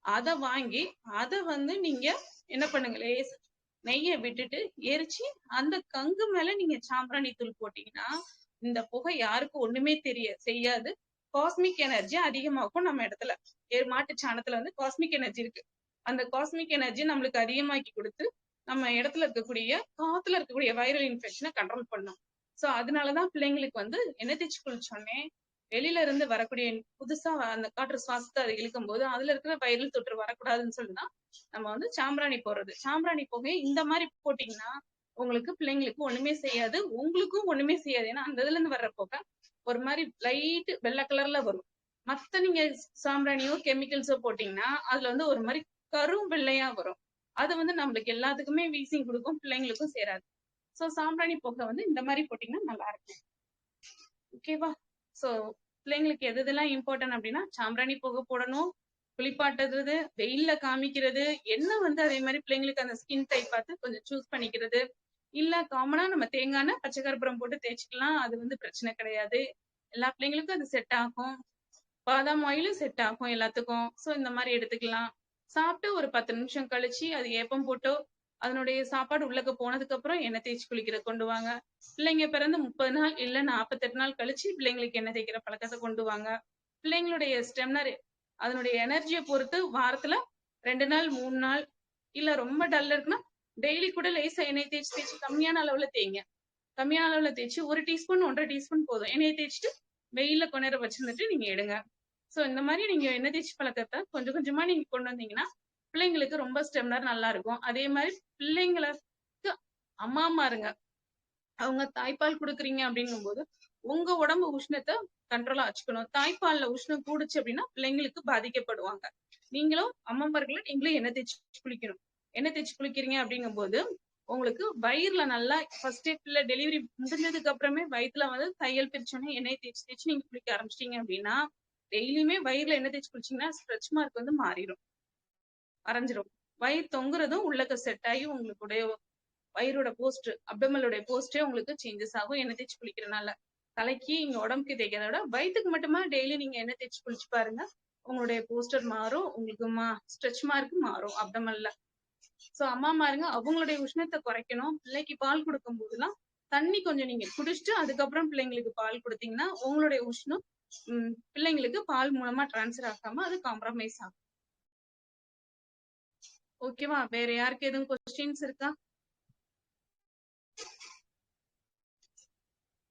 அத வாங்கி அத வந்து நீங்க என்ன பண்ணுங்க லேசா நெய்ய விட்டுட்டு எரிச்சு அந்த கங்கு மேல நீங்க சாம்பிராணி தூள் போட்டீங்கன்னா இந்த புகை யாருக்கும் ஒண்ணுமே தெரிய செய்யாது. காஸ்மிக் எனர்ஜி அதிகமாக்கும் நம்ம இடத்துல. ஏ- மாட்டு சாணத்துல வந்து காஸ்மிக் எனர்ஜி இருக்கு. அந்த காஸ்மிக் எனர்ஜி நம்மளுக்கு அதிகமாக்கி கொடுத்து நம்ம இடத்துல இருக்கக்கூடிய காத்துல இருக்கக்கூடிய வைரல் இன்ஃபெக்ஷனை கண்ட்ரோல் பண்ணும். சோ அதனாலதான் பிள்ளைங்களுக்கு வந்து என்ன தேய்ச்சி குளிச்சோடனே வெளியில இருந்து வரக்கூடிய புதுசா அந்த காற்று சுவாசத்தை அது இழுக்கும் போது அதுல இருக்கிற வைரல் தொற்று வரக்கூடாதுன்னு சொல்லிதான் நம்ம வந்து சாம்பிராணி போடுறது. சாம்பிராணி புகையை இந்த மாதிரி போட்டீங்கன்னா உங்களுக்கு பிள்ளைங்களுக்கு ஒண்ணுமே செய்யாது உங்களுக்கும் ஒண்ணுமே செய்யாது. ஏன்னா அந்த இதுல இருந்து வர்ற போக்க ஒரு மாதிரி லைட் வெள்ளை கலர்ல வரும். மத்த நீங்க சாம்பிராணியோ கெமிக்கல்ஸோ போட்டீங்கன்னா அதுல வந்து ஒரு மாதிரி கரும் வெள்ளையா வரும். அது வந்து நம்மளுக்கு எல்லாத்துக்குமே வீசிங் கொடுக்கும் பிள்ளைங்களுக்கும் சேராது. சோ சாம்பிராணி போக்க வந்து இந்த மாதிரி போட்டீங்கன்னா நல்லா இருக்கும். ஓகேவா சோ பிள்ளைங்களுக்கு எது இதெல்லாம் இம்பார்ட்டன்ட் அப்படின்னா சாம்பிராணி புகை போடணும் குளிப்பாட்டுறது வெயில்ல காமிக்கிறது என்ன வந்து அதே மாதிரி பிள்ளைங்களுக்கு அந்த ஸ்கின் டைப் பார்த்து கொஞ்சம் சூஸ் பண்ணிக்கிறது. இல்ல காமனா நம்ம தேங்காய் எண்ணெய், பச்சை போட்டு தேய்ச்சிக்கலாம் அது வந்து பிரச்சனை கிடையாது. எல்லா பிள்ளைங்களுக்கும் அது செட் ஆகும். பாதாம் ஆயிலும் செட் ஆகும் எல்லாத்துக்கும். சோ இந்த மாதிரி எடுத்துக்கலாம். சாப்பிட்டு ஒரு பத்து நிமிஷம் கழிச்சு அது ஏப்பம் போட்டோ அதனுடைய சாப்பாடு உள்ளக்க போனதுக்கு அப்புறம் எண்ணெய் தேய்ச்சி குளிக்கிற கொண்டு வாங்க. பிள்ளைங்க பிறந்து முப்பது நாள் இல்ல நாற்பத்தெட்டு நாள் கழிச்சு பிள்ளைங்களுக்கு எண்ணெய் தேய்க்கிற பழக்கத்தை கொண்டு வாங்க. பிள்ளைங்களுடைய ஸ்டெம்னர் அதனுடைய எனர்ஜியை பொறுத்து வாரத்துல ரெண்டு நாள் மூணு நாள் இல்ல ரொம்ப டல் இருக்குன்னா டெய்லி கூட லேசா எண்ணெய் தேய்ச்சி தேய்ச்சி கம்மியான அளவுல தேய்ங்க. கம்மியான அளவுல தேய்ச்சி ஒரு டீஸ்பூன் ஒன்றரை டீஸ்பூன் போதும். எண்ணெய் தேய்ச்சிட்டு வெயில கொண்டு நேரம் வச்சிருந்துட்டு நீங்க எடுங்க. சோ இந்த மாதிரி நீங்க எண்ணெய் தேய்ச்சி பழக்கத்தை கொஞ்சம் கொஞ்சமா நீங்க கொண்டு வந்தீங்கன்னா பிள்ளைங்களுக்கு ரொம்ப ஸ்டெமினர் நல்லா இருக்கும். அதே மாதிரி பிள்ளைங்களுக்கு அம்மா அம்மாருங்க. அவங்க தாய்ப்பால் கொடுக்குறீங்க அப்படிங்கும்போது உங்க உடம்பு உஷ்ணத்தை கண்ட்ரோலா வச்சுக்கணும். தாய்ப்பால்ல உஷ்ணம் கூடுச்சு அப்படின்னா பிள்ளைங்களுக்கு பாதிக்கப்படுவாங்க. நீங்களும் அம்மாமார்களும் நீங்களும் எண்ணெய் தேய்ச்சி குளிக்கணும். எண்ணெய் தேய்ச்சி குளிக்கிறீங்க அப்படிங்கும்போது உங்களுக்கு வயிறுல நல்லா ஃபர்ஸ்ட் பிள்ளை டெலிவரி முடிஞ்சதுக்கு அப்புறமே வயிற்றுல வந்து தையல் பிரிச்சோன்னே எண்ணெய் தேய்ச்சி தேய்ச்சி நீங்க குளிக்க ஆரம்பிச்சிட்டீங்க அப்படின்னா டெய்லியுமே வயிறுல எண்ணெய் தேய்ச்சி குளிச்சீங்கன்னா ஸ்ட்ரெச் மார்க் வந்து மாறிடும். அரைஞ்சிரும். வயிறு தொங்குறதும் உள்ளக்க செட் ஆகி உங்களுடைய வயிறோட போஸ்ட் அப்டமலோட போஸ்டே உங்களுக்கு சேஞ்சஸ் ஆகும். எண்ணெய் தேய்ச்சி குளிக்கிறனால. தலைக்கு இங்க உடம்புக்கு தேய்க்கிறத விட வயிற்றுக்கு மட்டுமா டெய்லி நீங்க எண்ணெய் தேய்ச்சி குளிச்சு பாருங்க. உங்களுடைய போஸ்டர் மாறும். உங்களுக்கு மா ஸ்ட்ரெச் மார்க் மாறும் அப்டமல்ல சோ அம்மா மாருங்க அவங்களுடைய உஷ்ணத்தை குறைக்கணும். பிள்ளைக்கு பால் கொடுக்கும் போதெல்லாம் தண்ணி கொஞ்சம் நீங்க குடிச்சிட்டு அதுக்கப்புறம் பிள்ளைங்களுக்கு பால் கொடுத்தீங்கன்னா உங்களுடைய உஷ்ணம் உம் பிள்ளைங்களுக்கு பால் மூலமா டிரான்ஸ்ஃபர் ஆகாம அது காம்ப்ரமைஸ் ஆகும். ஓகேவா வேற யாருக்கு எதுவும் கொஸ்டின்ஸ் இருக்கா?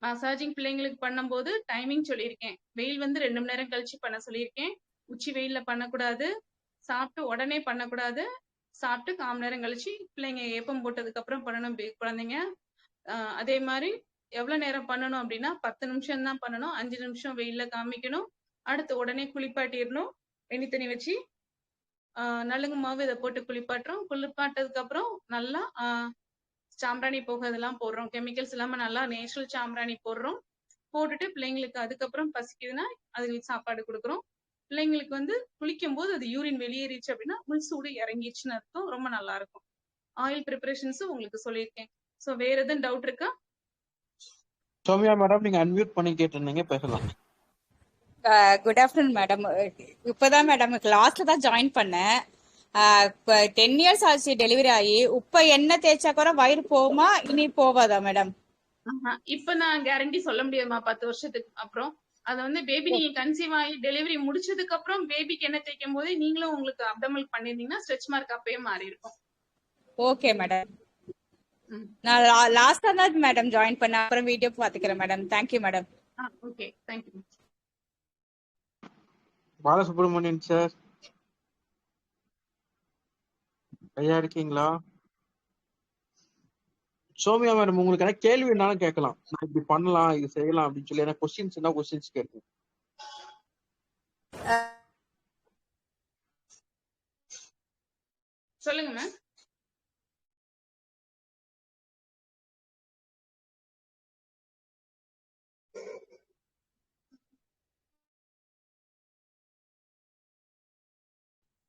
மசாஜிங் பிள்ளைங்களுக்கு பண்ணும்போது டைமிங் சொல்லியிருக்கேன். வெயில் வந்து ரெண்டு மணி நேரம் கழிச்சு பண்ண சொல்லியிருக்கேன். உச்சி வெயில்ல பண்ணக்கூடாது. சாப்பிட்டு உடனே பண்ணக்கூடாது. சாப்பிட்டு கால் நேரம் கழிச்சு பிள்ளைங்க ஏப்பம் போட்டதுக்கு அப்புறம் பண்ணணும் குழந்தைங்க. அதே மாதிரி எவ்வளவு நேரம் பண்ணணும் அப்படின்னா பத்து நிமிஷம் தான் பண்ணணும். அஞ்சு நிமிஷம் வெயில்ல காமிக்கணும். அடுத்து உடனே குளிப்பாட்டிடணும். வெண்ணி தண்ணி வச்சு நலுங்கு மாவு இதை போட்டு குளிப்பாட்டுறோம். குளிப்பாட்டதுக்கு அப்புறம் நல்லா ஆஹ் சாம்பிராணி போக இதெல்லாம் போடுறோம். கெமிக்கல்ஸ் இல்லாம நல்லா நேச்சுரல் சாம்பிராணி போடுறோம். போட்டுட்டு பிள்ளைங்களுக்கு அதுக்கப்புறம் பசிக்குதுன்னா அதுங்களுக்கு சாப்பாடு கொடுக்குறோம். பிள்ளைங்களுக்கு வந்து குளிக்கும் போது அது யூரின் வெளியேறிச்சு அப்படின்னா உள் சூடு இறங்கிடுச்சுன்னு அர்த்தம். ரொம்ப நல்லா இருக்கும் ஆயில் ப்ரிப்பரேஷன்ஸும் உங்களுக்கு சொல்லியிருக்கேன். சோ வேற எதுவும் டவுட் இருக்கா? சோமியா மேடம் நீங்க அன்மியூட் பண்ணி கேட்டிருந்தீங்க பேசலாம். குட் ஆஃப்டர்நூன் மேடம் இப்பதான் மேடம் லாஸ்ட்ல தான் ஜாயின் பண்ணேன். டென் இயர்ஸ் ஆச்சு டெலிவரி ஆகி. இப்ப என்ன தேய்ச்சா கூட வயிறு போகுமா இனி போவாதா மேடம் இப்ப நான் கேரண்டி சொல்ல முடியாதுமா பத்து வருஷத்துக்கு அப்புறம். அது வந்து பேபி நீங்க கன்சீவ் ஆகி டெலிவரி முடிச்சதுக்கு அப்புறம் பேபிக்கு என்ன தேய்க்கும் போது நீங்களும் உங்களுக்கு அப்டமல் பண்ணிருந்தீங்கன்னா ஸ்ட்ரெச் மார்க் அப்பயே மாறி இருக்கும். Okay madam. நான் லாஸ்டா தான் மேடம் ஜாயின் பண்ணேன். அப்புறம் வீடியோ பாத்துக்கிறேன் madam thank you madam okay thank you Balasubramanian sir. ஐயா இருக்கீங்களா? சோமியா மேடம் உங்களுக்கு என்ன கேள்வி என்னாலும் கேட்கலாம். நான் இப்படி பண்ணலாம் இது செய்யலாம் அப்படின்னு சொல்லி ஏன்னா கொஸ்டின்ஸ் என்ன கொஸ்டின்ஸ் கேட்கும் சொல்லுங்க மேம்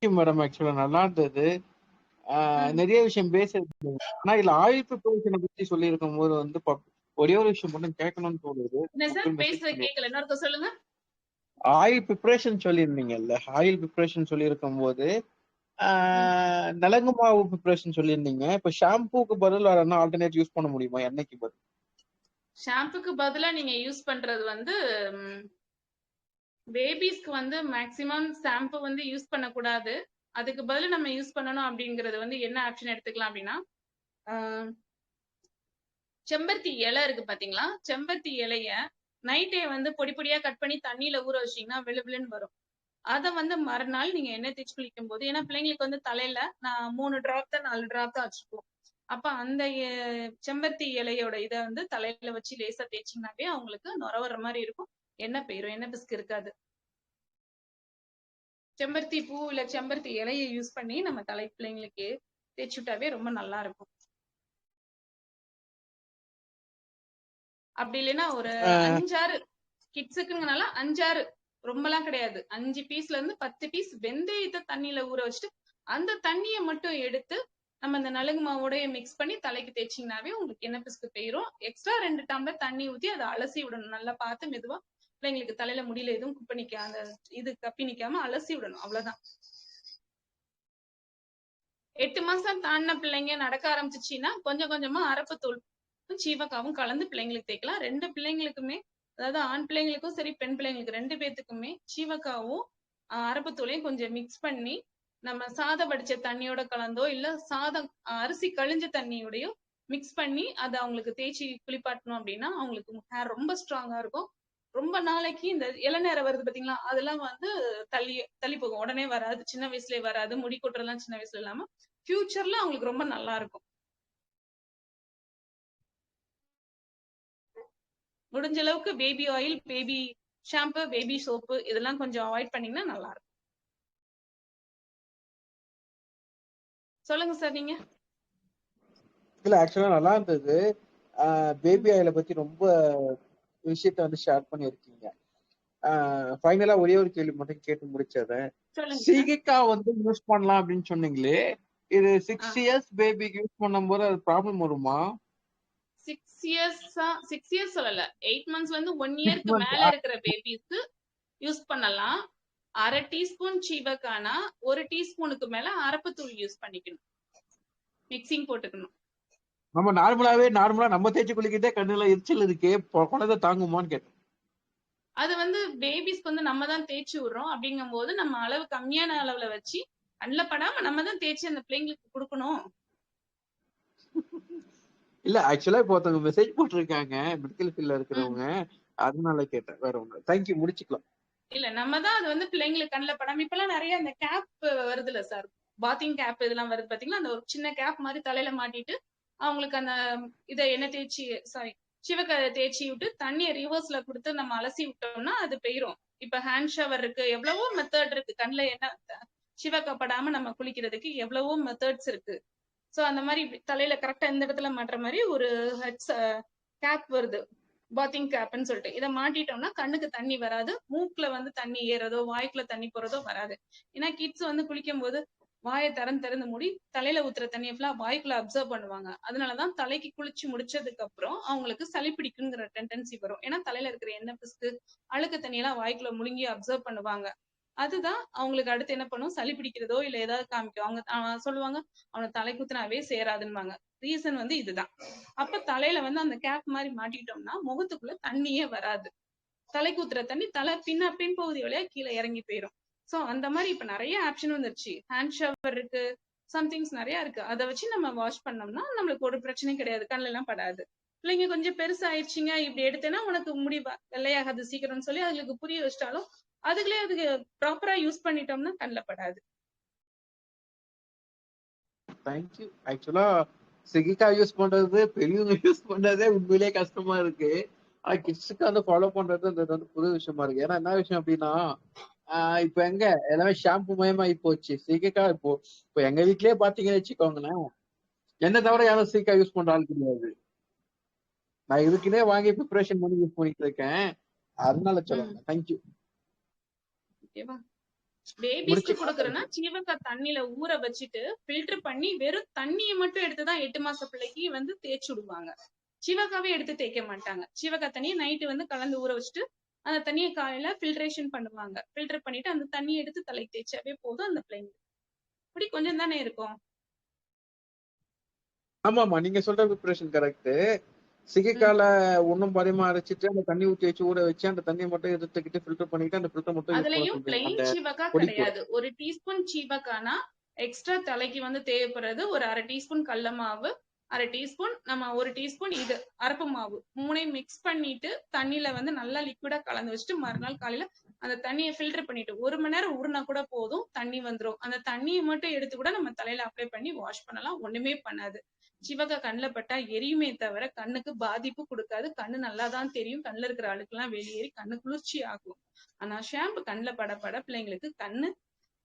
மேடம் ஆக்சுவலா நல்லா இருந்தது. நிறைய விஷயம் பேசுறது ஆனா இதுல ஆயில் ப்ரிப்பரேஷனை பத்தி சொல்லி இருக்கும் போது வந்து ஒரே ஒரு விஷயம் மட்டும் கேட்கணும்னு தோணுது. சொல்லுங்க. ஆயில் ப்ரிப்பரேஷன் சொல்லியிருந்தீங்கல்ல. ஆயில் ப்ரிப்பரேஷன் சொல்லியிருக்கும் போது நலங்கு மாவு ப்ரிப்பரேஷன் சொல்லியிருந்தீங்க. இப்ப ஷாம்பூக்கு பதில் வேற என்ன ஆல்டர்னேட் யூஸ் பண்ண முடியுமா? எண்ணெய்க்கு பதில்? ஷாம்புக்கு பதிலா நீங்க யூஸ் பண்றது வந்து பேபிஸ்க்கு வந்து மேக்சிமம் ஷாம்பு வந்து யூஸ் பண்ணக்கூடாது. அதுக்கு பதில் நம்ம யூஸ் பண்ணணும் அப்படிங்கறது வந்து என்ன ஆப்ஷன் எடுத்துக்கலாம் அப்படின்னா ஆஹ் செம்பருத்தி இலை இருக்கு பாத்தீங்களா? செம்பருத்தி இலைய நைட்டே வந்து பொடி பொடியா கட் பண்ணி தண்ணியில ஊற வச்சீங்கன்னா விழுவிழுன்னு வரும். அதை வந்து மறுநாள் நீங்க எண்ணெய் தேய்ச்சி குளிக்கும் போது ஏன்னா பிள்ளைங்களுக்கு வந்து தலையில நான் மூணு டிராப் தான் நாலு டிராப் தான் வச்சுக்குவோம் அப்ப அந்த செம்பருத்தி இலையோட இதை வந்து தலையில வச்சு லேசா தேய்ச்சிங்கனாவே அவங்களுக்கு நுர வர்ற மாதிரி இருக்கும். எண்ணெய் போயிரும் எண்ணெய் பிஸ்கு இருக்காது. செம்பருத்தி பூ இல்ல செம்பருத்தி இலையை யூஸ் பண்ணி நம்ம தலை பிள்ளைங்களுக்கு தேய்ச்சி விட்டாவே ரொம்ப நல்லா இருக்கும். அப்படி இல்லைன்னா ஒரு அஞ்சாறு கிட்ஸுக்குங்கனால அஞ்சாறு ரொம்பலாம் கிடையாது. அஞ்சு பீஸ்ல இருந்து பத்து பீஸ் வெந்தயத்தை தண்ணியில ஊற வச்சுட்டு அந்த தண்ணியை மட்டும் எடுத்து நம்ம இந்த நலுங்கு மாவோடய மிக்ஸ் பண்ணி தலைக்கு தேய்ச்சிங்கனாவே உங்களுக்கு எண்ணெய் பிசுக்கு போயிரும்? எக்ஸ்ட்ரா ரெண்டு டம்ளர் தண்ணி ஊத்தி அதை அலசி விடணும். நல்லா பார்த்து மெதுவா பிள்ளைங்களுக்கு தலையில முடியல எதுவும் குப்பை நிக்க அந்த இது கப்பி நிக்காம அலசி விடணும் அவ்வளவுதான். எட்டு மாசம் தாண்டின பிள்ளைங்க நடக்க ஆரம்பிச்சிச்சுன்னா கொஞ்சம் கொஞ்சமா அரப்பு தூள் சீவக்காவும் கலந்து பிள்ளைங்களுக்கு தேய்க்கலாம். ரெண்டு பிள்ளைங்களுக்குமே அதாவது ஆண் பிள்ளைங்களுக்கும் சரி பெண் பிள்ளைங்களுக்கு ரெண்டு பேத்துக்குமே சீவக்காவும் அரப்பு அரப்புத்தூளையும் கொஞ்சம் மிக்ஸ் பண்ணி நம்ம சாதம் வடிச்ச தண்ணியோட கலந்தோ இல்ல சாதம் அரிசி கழிஞ்ச தண்ணியோடயோ மிக்ஸ் பண்ணி அதை அவங்களுக்கு தேய்ச்சி குளிப்பாட்டணும் அப்படின்னா அவங்களுக்கு ஹேர் ரொம்ப ஸ்ட்ராங்கா இருக்கும். ரொம்ப நாளைக்கு இந்த இளநேரம் வருது பாத்தீங்களா? அதெல்லாம் வந்து தள்ளி தள்ளி போகும். உடனே வராது. சின்ன வயசுலயே வராது. முடி கொட்டுறதுலாம் சின்ன வயசுல இல்லாம ஃபியூச்சர்ல அவங்களுக்கு ரொம்ப நல்லா இருக்கும். முடிஞ்ச அளவுக்கு baby oil baby shampoo baby soap இதெல்லாம் கொஞ்சம் அவாய்ட் பண்ணீங்கன்னா நல்லா இருக்கும். சொல்லுங்க சார் நீங்க. இல்ல ஆக்சுவலா நல்லா இருந்தது. பேபி ஆயில பத்தி ரொம்ப விஷயத்த வந்து ஷேர் பண்ணியிருக்கீங்க. ஃபைனலா ஒரே ஒரு கேள்வி மட்டும் கேட்டு முடிச்சதேன் சீகிக்கா வந்து யூஸ் பண்ணலாம் அப்படின்னு சொன்னீங்களே இது சிக்ஸ் இயர்ஸ் பேபிக்கு யூஸ் பண்ணும்போது அது ப்ராப்ளம் வருமா? சிக்ஸ் இயர்ஸா சிக்ஸ் இயர்ஸ் சொல்லல. எயிட் மந்த்ஸ்ல இருந்து ஒன் இயர்க்கு மேல இருக்கிற பேபிஸ்க்கு யூஸ் பண்ணலாம். அரை டீஸ்பூன் சீவக்கானா ஒரு டீஸ்பூனுக்கு மேல அரப்புத்தூள் யூஸ் பண்ணிக்கணும். மிக்சிங் போட்டுக்கணும். நம்ம நார்மலாவே நார்மலா நம்ம தேய்ச்சி குளிக்கிட்டே கண்ணுல எரிச்சல் இருக்கே குழந்தை தாங்குமான்னு கேட்டேன் அது வந்து பேபிஸ்க்கு வந்து நம்ம தான் தேய்ச்சி விடுறோம் அப்படிங்கும்போது நம்ம அளவு கம்மியான அளவுல வச்சு கண்ணில் படாம நம்ம தான் தேய்ச்சி அந்த பிள்ளைங்களுக்கு கொடுக்கணும். இல்ல ஆக்சுவலா இப்போ ஒருத்தவங்க மெசேஜ் போட்டிருக்காங்க மெடிக்கல் ஃபீல்ட்ல இருக்கிறவங்க. அதனால கேட்டேன் வேற ஒண்ணு தேங்க்யூ முடிச்சுக்கலாம். இல்ல நம்ம தான் அது வந்து பிள்ளைங்களுக்கு கண்ணில் படாம இப்பெல்லாம் நிறைய அந்த கேப் வருதுல்ல சார்? பாத்திங் கேப் இதெல்லாம் வருது பாத்தீங்களா? அந்த ஒரு சின்ன கேப் மாதிரி தலையில மாட்டிட்டு அவங்களுக்கு அந்த இதை எண்ணெய் தேய்ச்சி சாரி சிவக்க தேய்ச்சி விட்டு தண்ணியை ரிவர்ஸ்ல கொடுத்து நம்ம அலசி விட்டோம்னா அது பெய்ரும். இப்ப ஹேண்ட் ஷவர் இருக்கு எவ்வளவோ மெத்தட் இருக்கு. கண்ணுல என்ன சிவக்கப்படாம நம்ம குளிக்கிறதுக்கு எவ்வளவோ மெத்தட்ஸ் இருக்கு. சோ அந்த மாதிரி தலையில கரெக்டா இந்த இடத்துல மாட்டுற மாதிரி ஒரு ஹெட்ஸ் கேப் வருது. பாத்திங் கேப்னு சொல்லிட்டு. இதை மாட்டிட்டோம்னா கண்ணுக்கு தண்ணி வராது. மூக்குல வந்து தண்ணி ஏறதோ வாய்க்குள்ள தண்ணி போறதோ வராது. ஏன்னா கிட்ஸ் வந்து குளிக்கும் போது வாயை திறந்து திறந்து மூடி தலையில ஊத்துற தண்ணியை ஃபுல்லா வாய்க்குள்ள அப்சர்வ் பண்ணுவாங்க. அதனாலதான் தலைக்கு குளிச்சு முடிச்சதுக்கு அப்புறம் அவங்களுக்கு சளி பிடிக்குங்கிற டெண்டன்சி வரும். ஏன்னா தலையில இருக்கிற எண்ணெய் பிசுக்கு அழுக்கு தண்ணியெல்லாம் வாய்க்குள்ள முழுங்கி அப்சர்வ் பண்ணுவாங்க. அதுதான் அவங்களுக்கு அடுத்து என்ன பண்ணும்? சளி பிடிக்கிறதோ இல்ல ஏதாவது காமிக்கும். அவங்க சொல்லுவாங்க அவனை தலை குத்துனாவே சேராதுன்னுவாங்க. ரீசன் வந்து இதுதான். அப்ப தலையில வந்து அந்த கேப் மாதிரி மாட்டிட்டோம்னா முகத்துக்குள்ள தண்ணியே வராது. தலை ஊத்துற தண்ணி தலை பின்ன பின் பகுதி வழியா கீழே இறங்கி போயிடும் சோ அந்த மாதிரி இப்ப நிறைய ஆப்ஷன் வந்துருச்சு. ஹேண்ட் ஷவர் இருக்கு. சம்திங்ஸ் நிறைய இருக்கு. அதை வச்சு நம்ம வாஷ் பண்ணோம்னா நம்மளுக்கு ஒரு பிரச்சனையும் கிடையாது. கண்ணுல எல்லாம் படாது. பிள்ளைங்க கொஞ்சம் பெருசாயிடுச்சிங்க. இப்படி எடுத்தேன்னா உனக்கு முடி வெள்ளையாகாது சீக்கிரம்னு சொல்லி அதுங்களுக்கு புரிய வச்சிட்டாலும் அதுகளே அதுக்கு ப்ராப்பரா யூஸ் பண்ணிட்டோம்னா கண்ணுல படாது. தேங்க்யூ ஆக்சுவலா சிகிக்கா யூஸ் பண்றது பெரியவங்க யூஸ் பண்றதே உண்மையிலேயே கஷ்டமா இருக்கு. ஆனா கிட்ஸுக்கு வந்து ஃபாலோ பண்றது வந்து புது விஷயமா இருக்கு. ஏன்னா என்ன விஷயம் அப்படின்னா இப்ப எங்க? எல்லாமே ஷாம்பு மயமாயி போச்சு. சீக்கிரக்கா இப்போ இப்போ எங்க வீட்லயே பாத்தீங்கன்னு வச்சுக்கோங்களேன். என்ன தவிர யாரும் சீக்கிரம் யூஸ் பண்ற ஆள் கிடையாது. நான் இதுக்குன்னே வாங்கி ப்ரிப்பரேஷன் பண்ணி யூஸ் பண்ணிட்டு இருக்கேன். அதனால சொல்லுங்க தேங்க்யூ ஓகேவா பேபிஸ்க்கு. கொடுக்கறேன்னா சீவக்காய் தண்ணியில ஊற வச்சுட்டு ஃபில்டர் பண்ணி வெறும் தண்ணியை மட்டும் எடுத்துதான் எட்டு மாச பிள்ளைக்கு வந்து தேய்ச்சி விடுவாங்க. சீவக்காவே எடுத்து தேய்க்க மாட்டாங்க. சீவக்காய் தண்ணியை நைட்டு வந்து கலந்து ஊற வச்சுட்டு அந்த தண்ணியை காலையில ஃபில்ட்ரேஷன் பண்ணுவாங்க. ஃபில்டர் பண்ணிட்டு அந்த தண்ணியை எடுத்து தலைக்கு தேய்ச்சாவே போதும் அந்த பிள்ளைங்க இப்படி கொஞ்சம் தானே இருக்கும். ஆமா ஆமா நீங்க சொல்ற ப்ரிப்பரேஷன் கரெக்ட் சிகைக்கால ஒண்ணும் பாதியமா அரைச்சிட்டு அந்த தண்ணி ஊத்தி வச்சு ஊற வச்சு அந்த தண்ணியை மட்டும் எடுத்துக்கிட்டு ஃபில்டர் பண்ணிட்டு அந்த ஃபில்டர் மட்டும் அதுலயும் அந்த சீவக்கா கிடையாது. ஒரு டீஸ்பூன் சீவக்கானா எக்ஸ்ட்ரா தலைக்கு வந்து தேவைப்படுறது ஒரு அரை டீஸ்பூன் கடல மாவு அரை டீஸ்பூன் நம்ம ஒரு டீஸ்பூன் இது அரப்பு மாவு. மூணையும் மிக்ஸ் பண்ணிட்டு தண்ணியில வந்து நல்லா லிக்விடா கலந்து வச்சுட்டு மறுநாள் காலையில அந்த தண்ணியை ஃபில்டர் பண்ணிட்டு ஒரு மணி நேரம் ஊறினா கூட போதும் தண்ணி வந்துரும். அந்த தண்ணியை மட்டும் எடுத்து கூட நம்ம தலையில அப்ளை பண்ணி வாஷ் பண்ணலாம் ஒண்ணுமே பண்ணாது. சிவகா கண்ணில் பட்டா எரியுமே தவிர கண்ணுக்கு பாதிப்பு கொடுக்காது. கண்ணு நல்லா தான் தெரியும். கண்ணில் இருக்கிற அழுக்கெல்லாம் வெளியேறி கண்ணு குளிர்ச்சி ஆகும் ஆனா ஷாம்பு கண்ணுல பட பட பிள்ளைங்களுக்கு கண்ணு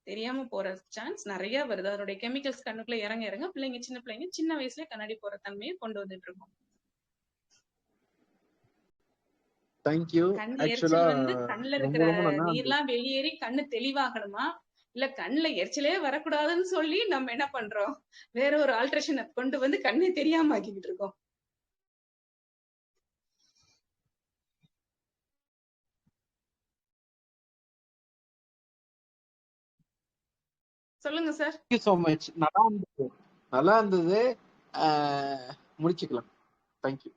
தெரியாம போற சான்ஸ் நிறைய வருது. அதனுடைய கெமிக்கல்ஸ் கண்ணுக்குள்ள இறங்க இறங்க பிள்ளைங்க சின்ன பிள்ளைங்க சின்ன வயசுல கண்ணாடி போற தன்மையை கொண்டு வந்துட்டு இருக்கோம். தேங்க்யூ வந்து கண்ணுல இருக்கிற நீர்லாம் வெளியேறி கண்ணு தெளிவாகணுமா? இல்ல கண்ணுல எரிச்சலே வரக்கூடாதுன்னு சொல்லி நம்ம என்ன பண்றோம்? வேற ஒரு ஆல்ட்ரேஷனை கொண்டு வந்து கண்ணே தெரியாம ஆக்கிக்கிட்டு இருக்கோம். சொல்லுங்க சார் தேங்க்யூ ஸோ மச் நல்லா இருந்தது. நல்லா இருந்தது. முடிச்சுக்கலாம். Thank you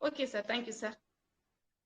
okay sir thank you sir